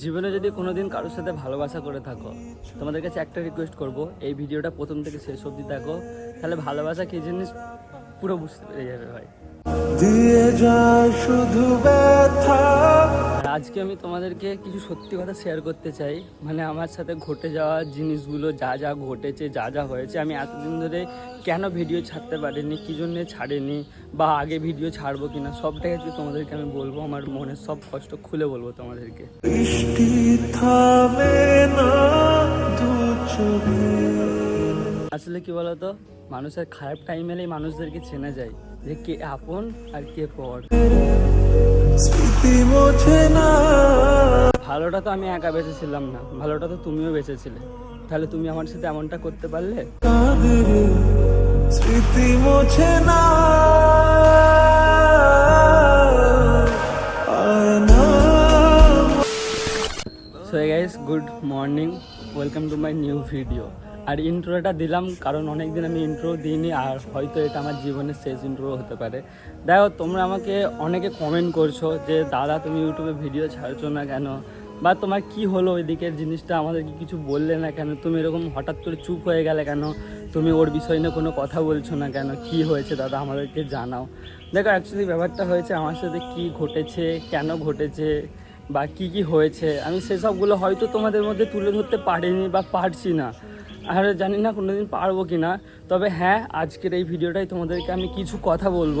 জীবনে যদি কোনোদিন কারোর সাথে ভালোবাসা করে থাকো, তোমাদের কাছে একটা রিকোয়েস্ট করব, এই ভিডিওটা প্রথম থেকে শেষ অবধি থাকো তাহলে ভালোবাসা কি জিনিস? পুরো বুঝতে পেরে যাবে ভাই। দিয়ে যায় শুধু ব্যথা। আজকে আমি তোমাদেরকে কিছু সত্যি কথা শেয়ার করতে চাই। মানে আমার সাথে ঘটে যাওয়া জিনিসগুলো যা যা ঘটেছে যা যা হয়েছে আমি এতদিন ধরে কেন ভিডিও ছাড়তে পারিনি কী জন্যে ছাড়িনি বা আগে ভিডিও ছাড়বো কিনা সবটাই আজকে তোমাদেরকে আমি বলব। আমার মনের সব কষ্ট খুলে বলব তোমাদেরকে। বৃষ্টি থামে না দু আসলে কি বলতো? মানুষের খারাপ টাইম এলেই মানুষদেরকে চেনা যায়। যে কে আপন আর কে পর। ভালোটা তো আমি একা বেঁচেছিলাম না, ভালোটা তো তুমিও বেঁচেছিলে। তাহলে তুমি আমার সাথে এমনটা করতে পারলে? স্মৃতি মোছে না so guys good morning welcome to my new video আর ইন্ট্রোটা দিলাম কারণ অনেকদিন আমি ইন্ট্রো দিইনি, আর হয়তো এটা আমার জীবনের শেষ ইন্ট্রো হতে পারে। দেখো তোমরা আমাকে অনেকে কমেন্ট করছ যে, দাদা, তুমি ইউটিউবে ভিডিও ছাড়ছো না কেন? বা তোমার কি হলো ওইদিকের জিনিসটা আমাদেরকে কিছু বললে না কেন? তুমি এরকম হঠাৎ করে চুপ হয়ে গেলে কেন? তুমি ওর বিষয় নিয়ে কোনো কথা বলছো না কেন? কি হয়েছে দাদা? আমাদেরকে জানাও। দেখো অ্যাকচুয়ালি ব্যাপারটা হয়েছে আমার সাথে কি ঘটেছে, কেন ঘটেছে, বা কি কি হয়েছে? আমি সেসবগুলো হয়তো তোমাদের মধ্যে তুলে ধরতে পারিনি বা পারছি না। আর জানি না কোনোদিন পারব কি না তবে হ্যাঁ আজকের এই ভিডিওটাই তোমাদেরকে আমি কিছু কথা বলব।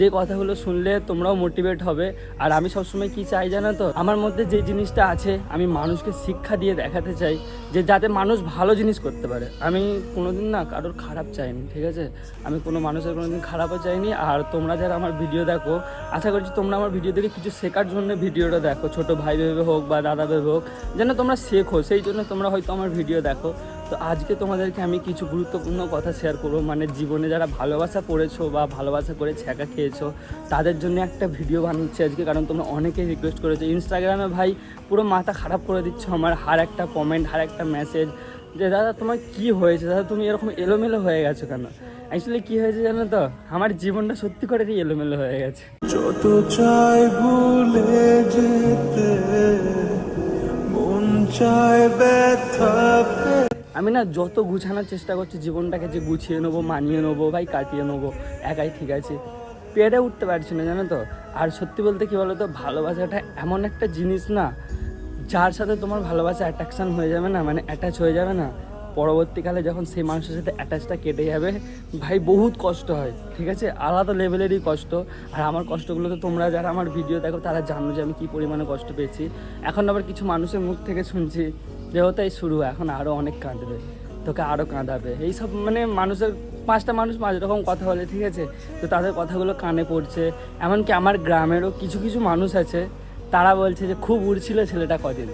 যে কথাগুলো শুনলে তোমরাও মোটিভেট হবে। আর আমি সবসময় কি চাই জানো তো? আমার মধ্যে যে জিনিসটা আছে, আমি মানুষকে শিক্ষা দিয়ে দেখাতে চাই যে যাতে মানুষ ভালো জিনিস করতে পারে। আমি কোনোদিন না কারোর খারাপ চাইনি, ঠিক আছে? আমি কোনো মানুষের কোনোদিন খারাপও চাইনি। আর তোমরা যারা আমার ভিডিও দেখো, আশা করছি তোমরা আমার ভিডিও দেখে কিছু শেখার জন্য ভিডিওটা দেখো। ছোট ভাই ভেবে হোক বা দাদা ভেবে হোক, যেন তোমরা শেখো। সেই জন্য তোমরা হয়তো আমার ভিডিও দেখো। তো আজকে তোমাদেরকে আমি কিছু গুরুত্বপূর্ণ কথা শেয়ার করব। মানে জীবনে যারা ভালোবাসা করেছ বা ভালোবাসা করে ছ্যাঁকা খেয়েছো, তাদের জন্য একটা ভিডিও বানাচ্ছি আজকে। কারণ তোমরা অনেকেই রিকোয়েস্ট করেছ ইনস্টাগ্রামে ভাই পুরো মাথা খারাপ করে দিচ্ছ আমার, হার একটা কমেন্ট হার একটা মেসেজ যে দাদা, তোমার কি হয়েছে? দাদা, তুমি এরকম এলোমেলো হয়ে গেছো কেন? অ্যাকচুয়ালি কি হয়েছে জানো তো? আমার জীবনটা সত্যি করেই এলোমেলো হয়ে গেছে। যত চাই ভুলে যেতে ব্যথা। আমি না যত গুছানোর চেষ্টা করছি, জীবনটাকে যে গুছিয়ে নেব, মানিয়ে নেব, ভাই কাটিয়ে নেব, একাই ঠিক আছে। পেরে উঠতে পারছি না, জানো তো? আর সত্যি বলতে কি বলো তো ভালোবাসাটা এমন একটা জিনিস না, যার সাথে তোমার ভালোবাসা অ্যাট্রাকশন হয়ে যাবে না মানে অ্যাটাচ হয়ে যাবে না। পরবর্তীকালে যখন সেই মানুষের সাথে অ্যাটাচটা কেটে যাবে, ভাই বহুত কষ্ট হয়, ঠিক আছে? আলাদা লেভেলেরই কষ্ট। আর আমার কষ্টগুলো তো তোমরা যারা আমার ভিডিও দেখো, তারা জানো যে আমি কী পরিমাণে কষ্ট পেয়েছি। এখন আবার কিছু মানুষের মুখ থেকে শুনছি যে ওটাই শুরু, এখন আরও অনেক কাঁদবে, তোকে আরও কাঁদাবে। এইসব মানে মানুষের, পাঁচটা মানুষ পাঁচ রকম কথা বলে, ঠিক আছে? তো তাদের কথাগুলো কানে পড়ছে। এমনকি আমার গ্রামেরও কিছু কিছু মানুষ আছে, তারা বলছে যে খুব উড়ছিল ছেলেটা কদিন,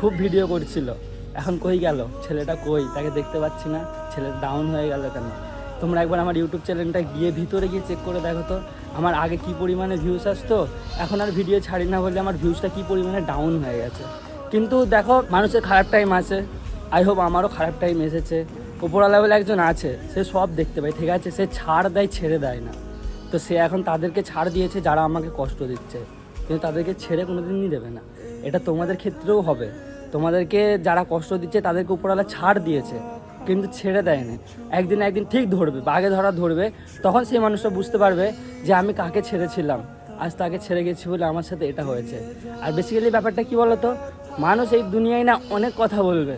খুব ভিডিও করছিল। এখন কই গেল? ছেলেটা কই? তাকে দেখতে পাচ্ছি না। ছেলেটা ডাউন হয়ে গেল কেন? তোমরা একবার আমার ইউটিউব চ্যানেলটা গিয়ে ভিতরে গিয়ে চেক করে দেখো তো, আমার আগে কি পরিমাণে ভিউস আসতো, এখন আর ভিডিও ছাড়ি না বলে আমার ভিউজটা কি পরিমাণে ডাউন হয়ে গেছে। কিন্তু দেখো, মানুষের খারাপ টাইম আছে। আই হোপ আমারও খারাপ টাইম এসেছে। উপরা লেভেলে একজন আছে, সে সব দেখতে পায়, ঠিক আছে? সে ছাড় দেয়, ছেড়ে দেয় না। তো সে এখন তাদেরকে ছাড় দিয়েছে, যারা আমাকে কষ্ট দিচ্ছে। কিন্তু তাদেরকে ছেড়ে কোনো দিনই দেবে না। এটা তোমাদের ক্ষেত্রেও হবে। তোমাদেরকে যারা কষ্ট দিচ্ছে, তাদেরকে উপরওয়ালা ছাড় দিয়েছে, কিন্তু ছেড়ে দেয় না একদিন একদিন ঠিক ধরবে, বাঘে ধরা ধরবে, তখন সেই মানুষটা বুঝতে পারবে যে আমি কাকে ছেড়েছিলাম। আজ তাকে ছেড়ে গেছি বলে আমার সাথে এটা হয়েছে। আর বেসিক্যালি ব্যাপারটা কি বলতো? মানুষ এই দুনিয়ায় না অনেক কথা বলবে।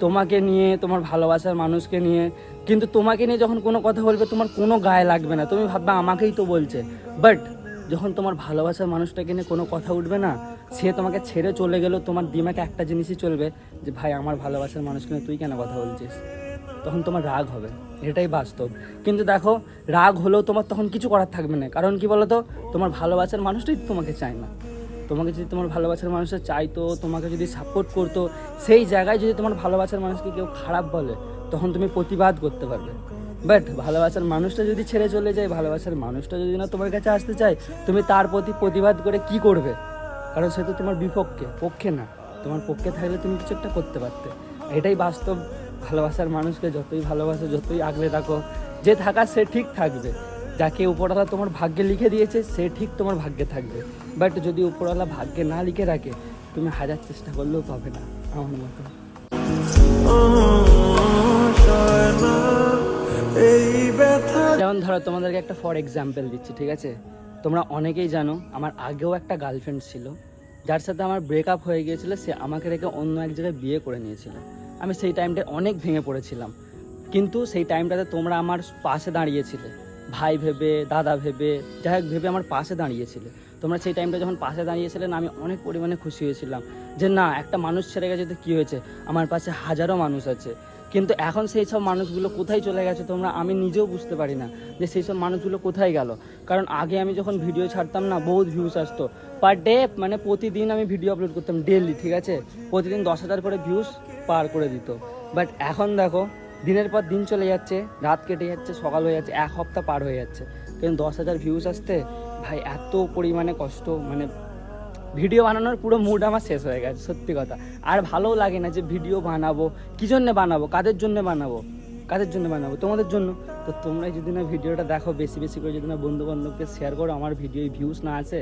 তোমাকে নিয়ে, তোমার ভালোবাসার মানুষকে নিয়ে। কিন্তু তোমাকে নিয়ে যখন কোনো কথা বলবে, তোমার কোনো গায়ে লাগবে না। তুমি ভাববে, আমাকেই তো বলছে। বাট যখন তোমার ভালোবাসার মানুষটাকে নিয়ে কোনো কথা উঠবে না, সে তোমাকে ছেড়ে চলে গেলেও তোমার দিমাগে একটা জিনিসই চলবে যে, ভাই, আমার ভালোবাসার মানুষকে নিয়ে তুই কেন কথা বলছিস? তখন তোমার রাগ হবে, এটাই বাস্তব। কিন্তু দেখো, রাগ হলেও তোমার তখন কিছু করার থাকবে না। কারণ কি বলতো? তোমার ভালোবাসার মানুষটাই তোমাকে চায় না। তোমাকে যদি তোমার ভালোবাসার মানুষটা চাইতো, তোমাকে যদি সাপোর্ট করতো, সেই জায়গায় যদি তোমার ভালোবাসার মানুষকে কেউ খারাপ বলে, তখন তুমি প্রতিবাদ করতে পারবে। বাট ভালোবাসার মানুষটা যদি ছেড়ে চলে যায়, ভালোবাসার মানুষটা যদি না তোমার কাছে আসতে চায়, তুমি তার প্রতি প্রতিবাদ করে কি করবে? কারণ সে তো তোমার বিপক্ষে, পক্ষে না। তোমার পক্ষে থাকলে তুমি কিছু একটা করতে পারতে। এটাই বাস্তব। ভালোবাসার মানুষকে যতই ভালোবাসো, যতই আগলে রাখো যে থাকা সে ঠিক থাকবে। যাকে উপরওয়ালা তোমার ভাগ্যে লিখে দিয়েছে, সে ঠিক তোমার ভাগ্যে থাকবে। বাট যদি উপরওয়ালা ভাগ্যে না লিখে রাখে, তুমি হাজার চেষ্টা করলেও পাবে না, আমার মতো। যেমন ধরো, তোমাদেরকে একটা ফর এক্সাম্পল দিচ্ছি, ঠিক আছে? তোমরা অনেকেই জানো, আমার আগেও একটা গার্লফ্রেন্ড ছিল, যার সাথে আমার ব্রেকআপ হয়ে গিয়েছিল, সে আমাকে রেখে অন্য এক জায়গায় বিয়ে করে নিয়েছিল। আমি সেই টাইমটা অনেক ভেঙে পড়েছিলাম। কিন্তু সেই টাইমটাতে তোমরা আমার পাশে দাঁড়িয়েছিলে। ভাই ভেবে, দাদা ভেবে, যাই হোক ভেবে আমার পাশে দাঁড়িয়েছিলে। তোমরা সেই টাইমটা যখন পাশে দাঁড়িয়েছিলেন আমি অনেক পরিমাণে খুশি হয়েছিলাম যে না, একটা মানুষ ছেড়ে গেছে তো কী হয়েছে? আমার পাশে হাজারো মানুষ আছে। কিন্তু এখন সেই সব মানুষগুলো কোথায় চলে গেছে তোমরা আমি নিজেও বুঝতে পারি না যে সেই সব মানুষগুলো কোথায় গেল। কারণ আগে আমি যখন ভিডিও ছাড়তাম না, বহুত ভিউস আসতো। পার ডে মানে প্রতিদিন আমি ভিডিও আপলোড করতাম ডেলি ঠিক আছে? প্রতিদিন দশ হাজার করে ভিউস পার করে দিত। বাট এখন দেখো, দিনের পর দিন চলে যাচ্ছে, রাত কেটে যাচ্ছে, সকাল হয়ে যাচ্ছে, এক সপ্তাহ পার হয়ে যাচ্ছে। কিন্তু দশ হাজার ভিউস আসতে ভাই এত পরিমাণে কষ্ট মানে ভিডিও বানানোর পুরো মুড আমার শেষ হয়ে গেছে, সত্যি কথা। আর ভালোও লাগে না যে ভিডিও বানাবো, কী জন্যে বানাবো, কাদের জন্য বানাবো? কাদের জন্য বানাবো? তোমাদের জন্য? তো তোমরা যদি না ভিডিওটা দেখো, বেশি বেশি করে যদি না বন্ধু বান্ধবকে শেয়ার করো, আমার ভিডিও ভিউজ না আছে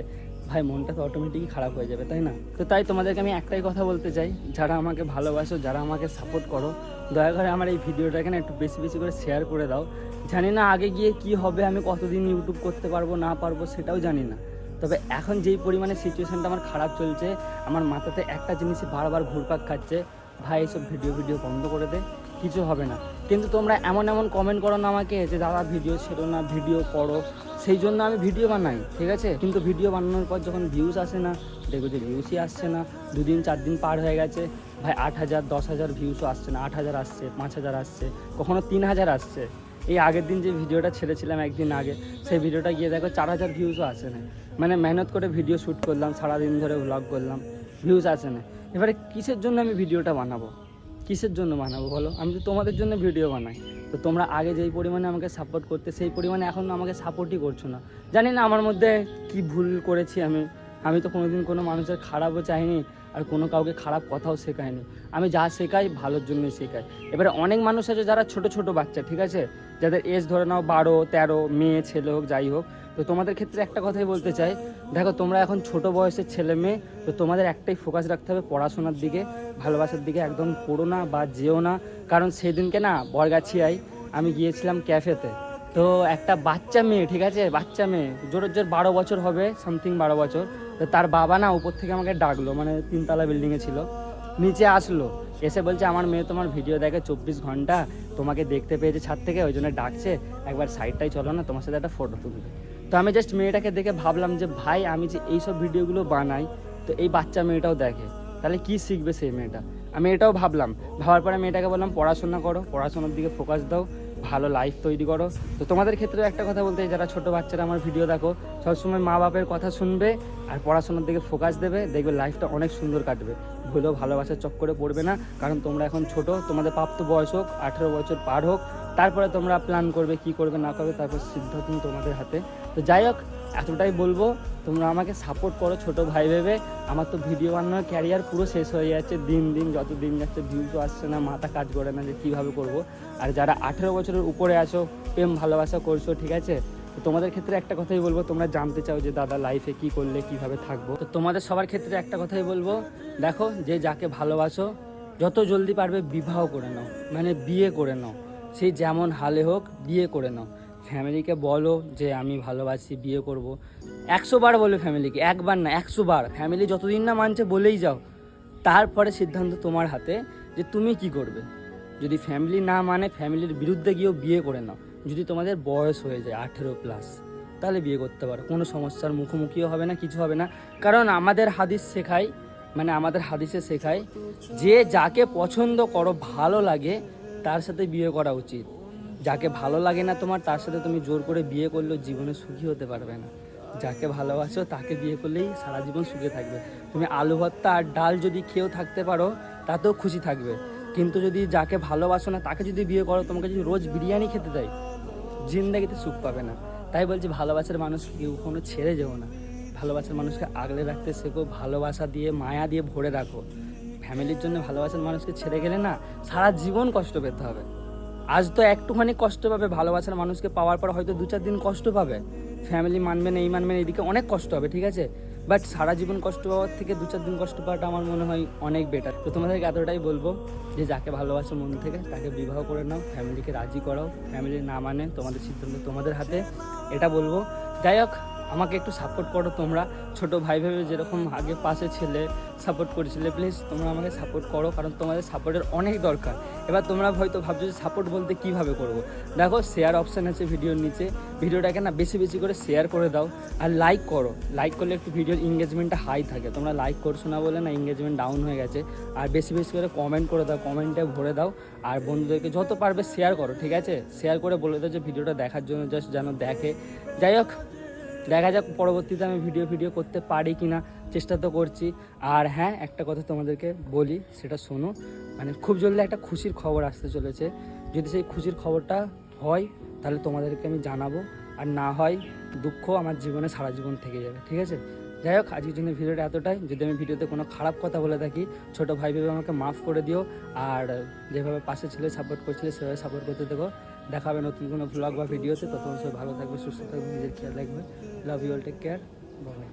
ভাই, মনটা তো অটোমেটিকই খারাপ হয়ে যাবে, তাই না? তো তাই তোমাদেরকে আমি একটাই কথা বলতে চাই, যারা আমাকে ভালোবাসো, যারা আমাকে সাপোর্ট করো, দয়া করে আমার এই ভিডিওটাকে না একটু বেশি বেশি করে শেয়ার করে দাও। জানি না আগে গিয়ে কি হবে, আমি কতদিন ইউটিউব করতে পারব, না পারব, সেটাও জানি না। তবে এখন যেই পরিমাণে সিচুয়েশনটা আমার খারাপ চলছে, আমার মাথাতে একটা জিনিসই বারবার ঘুরপাক খাচ্ছে, ভাই এইসব ভিডিও ভিডিও বন্ধ করে দে, কিছু হবে না। কিন্তু তোমরা এমন এমন কমেন্ট করো না আমাকে যে, দাদা ভিডিও ছিল না ভিডিও করো সেই জন্য আমি ভিডিও বানাই, ঠিক আছে? কিন্তু ভিডিও বানানোর পর যখন ভিউজ আসে না দেখো যে ভিউসই আসছে না। দুদিন, চার দিন পার হয়ে গেছে। ভাই, আট হাজার, দশ হাজার ভিউসও আসছে না, আট হাজার আসছে, পাঁচ হাজার আসছে, কখনো তিন হাজার আসছে। এই আগের দিন যে ভিডিওটা ছেড়েছিলাম একদিন আগে, সেই ভিডিওটা গিয়ে দেখো চার হাজার ভিউজও আসে না মানে মেহনত করে ভিডিও শ্যুট করলাম, সারাদিন ধরে ভ্লগ করলাম ভিউজ আসে না এবারে কিসের জন্য আমি ভিডিওটা বানাবো? কিসের জন্য বানাবো বলো? আমি তো তোমাদের জন্য ভিডিও বানাই। তো তোমরা আগে যেই পরিমাণে আমাকে সাপোর্ট করতে, সেই পরিমাণে এখন আমাকে সাপোর্টই করছ না। জানি না আমার মধ্যে কি ভুল করেছি আমি। আমি তো কোনোদিন কোনো মানুষের খারাপও চাইনি। আর কোনো কাউকে খারাপ কথাও শেখায়নি। আমি যা শেখাই ভালোর জন্যই শেখাই। এবারে অনেক মানুষ আছে যারা ছোট ছোট বাচ্চা, ঠিক আছে? যাদের এজ ধরে নাও বারো, তেরো, মেয়ে, ছেলে হোক, যাই হোক। তো তোমাদের ক্ষেত্রে একটা কথাই বলতে চাই। দেখো, তোমরা এখন ছোট বয়সের ছেলে মেয়ে, তো তোমাদের একটাই ফোকাস রাখতে হবে পড়াশোনার দিকে, ভালোবাসার দিকে। একদম পড়ো না বা যেও না। কারণ সেদিনকে না, বরগাছিয়ায় আমি গিয়েছিলাম ক্যাফেতে তো একটা বাচ্চা মেয়ে, ঠিক আছে? বাচ্চা মেয়ে। জোরের জোর বারো বছর হবে সামথিং বারো বছর। তো তার বাবা না উপর থেকে আমাকে ডাকলো মানে তিনতলা বিল্ডিংয়ে ছিল। নিচে আসলো, এসে বলছে, আমার মেয়ে তোমার ভিডিও দেখে চব্বিশ ঘণ্টা, তোমাকে দেখতে পেয়েছে ছাদ থেকে, ওই জন্য ডাকছে। একবার সাইডটাই চলো না, তোমার সাথে একটা ফটো তুলবে। তো আমি জাস্ট মেয়েটাকে দেখে ভাবলাম যে, ভাই, আমি যে এইসব ভিডিওগুলো বানাই, তো এই বাচ্চা মেয়েটাও দেখে। তাহলে কি শিখবে সেই মেয়েটা? আমি এটাও ভাবলাম। ভাবার পরে মেয়েটাকে বললাম, পড়াশোনা করো, পড়াশোনার দিকে ফোকাস দাও। ভালো লাইফ তৈরি করো। তো তোমাদের ক্ষেত্রে একটা কথা বলতে যারা ছোট বাচ্চারা আমার ভিডিও দেখো, সবসময় মা বাপের কথা শুনবে আর পড়াশোনার দিকে ফোকাস দেবে, দেখবে লাইফটা অনেক সুন্দর কাটবে। ভুলেও ভালোবাসার চক্করে পড়বে না, কারণ তোমরা এখন ছোট, তোমাদের প্রাপ্ত বয়স হোক, আঠেরো বছর পার হোক, তারপরে তোমরা প্ল্যান করবে, কি করবে, না করবে, তারপর সিদ্ধান্ত তোমাদের হাতে। তো যাই হোক এতটাই বলব, তোমরা আমাকে সাপোর্ট করো ছোট ভাই ভেবে। আমার তো ভিডিও বানানোর ক্যারিয়ার পুরো শেষ হয়ে যাচ্ছে, দিন দিন যত দিন যাচ্ছে ভিউজও আসছে না, মাথা কাজ করে না যে কীভাবে করব। আর যারা আঠেরো বছরের উপরে আছো, প্রেম, ভালোবাসা করছ, ঠিক আছে? তো তোমাদের ক্ষেত্রে একটা কথাই বলব, তোমরা জানতে চাও যে দাদা লাইফে কি করলে, কীভাবে থাকব। তো তোমাদের সবার ক্ষেত্রে একটা কথাই বলব, দেখো যে যাকে ভালোবাসো, যত জলদি পারবে বিবাহ করে নাও মানে বিয়ে করে নাও। সেই যেমন হালে হোক, বিয়ে করে নাও। ফ্যামিলিকে বলো যে আমি ভালোবাসি, বিয়ে করব। একশো বার বলো ফ্যামিলিকে, একবার না, একশো বার। ফ্যামিলি যতদিন না মানছে, বলেই যাও। তারপরে সিদ্ধান্ত তোমার হাতে যে তুমি কি করবে। যদি ফ্যামিলি না মানে ফ্যামিলির বিরুদ্ধে গিয়েও বিয়ে করে নাও। যদি তোমাদের বয়স হয়ে যায়, আঠেরো প্লাস তাহলে বিয়ে করতে পারো। কোনো সমস্যার মুখোমুখিও হবে না, কিছু হবে না। কারণ আমাদের হাদিস শেখায় মানে আমাদের হাদিসে শেখায় যে যাকে পছন্দ করো, ভালো লাগে, তার সাথে বিয়ে করা উচিত। যাকে ভালো লাগে না তোমার, তার সাথে তুমি জোর করে বিয়ে করলেও জীবনে সুখী হতে পারবে না। যাকে ভালোবাসো, তাকে বিয়ে করলেই সারা জীবন সুখে থাকবে। তুমি আলু, ভর্তা আর ডাল যদি খেয়েও থাকতে পারো, তাতেও খুশি থাকবে। কিন্তু যদি যাকে ভালোবাসো না, তাকে যদি বিয়ে করো, তোমাকে যদি রোজ বিরিয়ানি খেতে দেয়, জিন্দাগিতে সুখ পাবে না। তাই বলছি, ভালোবাসার মানুষ কেউ কোনো ছেড়ে যেও না। ভালোবাসার মানুষকে আগলে রাখতে শেখো, ভালোবাসা দিয়ে, মায়া দিয়ে ভরে রাখো। ফ্যামিলির জন্য ভালোবাসার মানুষকে ছেড়ে গেলে না, সারা জীবন কষ্ট পেতে হবে। আজ তো একটুখানি কষ্ট পাবে, ভালোবাসার মানুষকে পাওয়ার পর হয়তো দু চার দিন কষ্ট পাবে। ফ্যামিলি মানবে না, এই মানবে না, এদিকে অনেক কষ্ট হবে, ঠিক আছে? বাট সারা জীবন কষ্ট পাওয়ার থেকে দু চার দিন কষ্ট পাওয়াটা আমার মনে হয় অনেক বেটার তো তোমাদেরকে এতটাই বলব যে, যাকে ভালোবাসো মন থেকে, তাকে বিবাহ করে নাও ফ্যামিলিকে রাজি করাও ফ্যামিলি না মানে তোমাদের সিদ্ধান্ত তোমাদের হাতে, এটা বলব। যাই হোক আমাকে একটু সাপোর্ট করো তোমরা। ছোট ভাই ভেবে যেরকম আগে পাশে ছেলে সাপোর্ট করেছিলে প্লিজ তোমরা আমাকে সাপোর্ট করো কারণ তোমাদের সাপোর্টের অনেক দরকার। এবার তোমরা হয়তো ভাবছ যে সাপোর্ট বলতে কীভাবে করব? দেখো শেয়ার অপশান আছে ভিডিওর নিচে। ভিডিওটাকে না বেশি বেশি করে শেয়ার করে দাও আর লাইক করো। লাইক করলে একটু ভিডিওর এঙ্গেজমেন্টটা হাই থাকে। তোমরা লাইক করছ না বলে না এঙ্গেজমেন্ট ডাউন হয়ে গেছে। আর বেশি বেশি করে কমেন্ট করে দাও কমেন্টে ভরে দাও। আর বন্ধুদেরকে যত পারবে শেয়ার করো, ঠিক আছে? শেয়ার করে বলে দাও যে ভিডিওটা দেখার জন্য জাস্ট যেন দেখে। যাই হোক দেখা যাক পরবর্তীতে আমি ভিডিও ভিডিও করতে পারি কি না চেষ্টা তো করছি। আর হ্যাঁ একটা কথা তোমাদেরকে বলি, সেটা শোনো। মানে খুব জলদি একটা খুশির খবর আসতে চলেছে। যদি সেই খুশির খবরটা হয়, তাহলে তোমাদেরকে আমি জানাব। আর না হয়, দুঃখ আমার জীবনে সারা জীবন থেকে যাবে, ঠিক আছে? যাই হোক, আজকের জন্য ভিডিওটা এতটাই। যদি আমি ভিডিওতে কোনো খারাপ কথা বলে থাকি, ছোটো ভাই ভেবে আমাকে মাফ করে দিও। আর যেভাবে পাশে ছিল সাপোর্ট করছিলে, সেভাবে সাপোর্ট করতে দেখা হবে নতুন কোনো ব্লগ বা ভিডিওতে তখন সব ভালো থাকবে, সুস্থ থাকবে, নিজের খেয়াল রাখবে। Love you all take care bye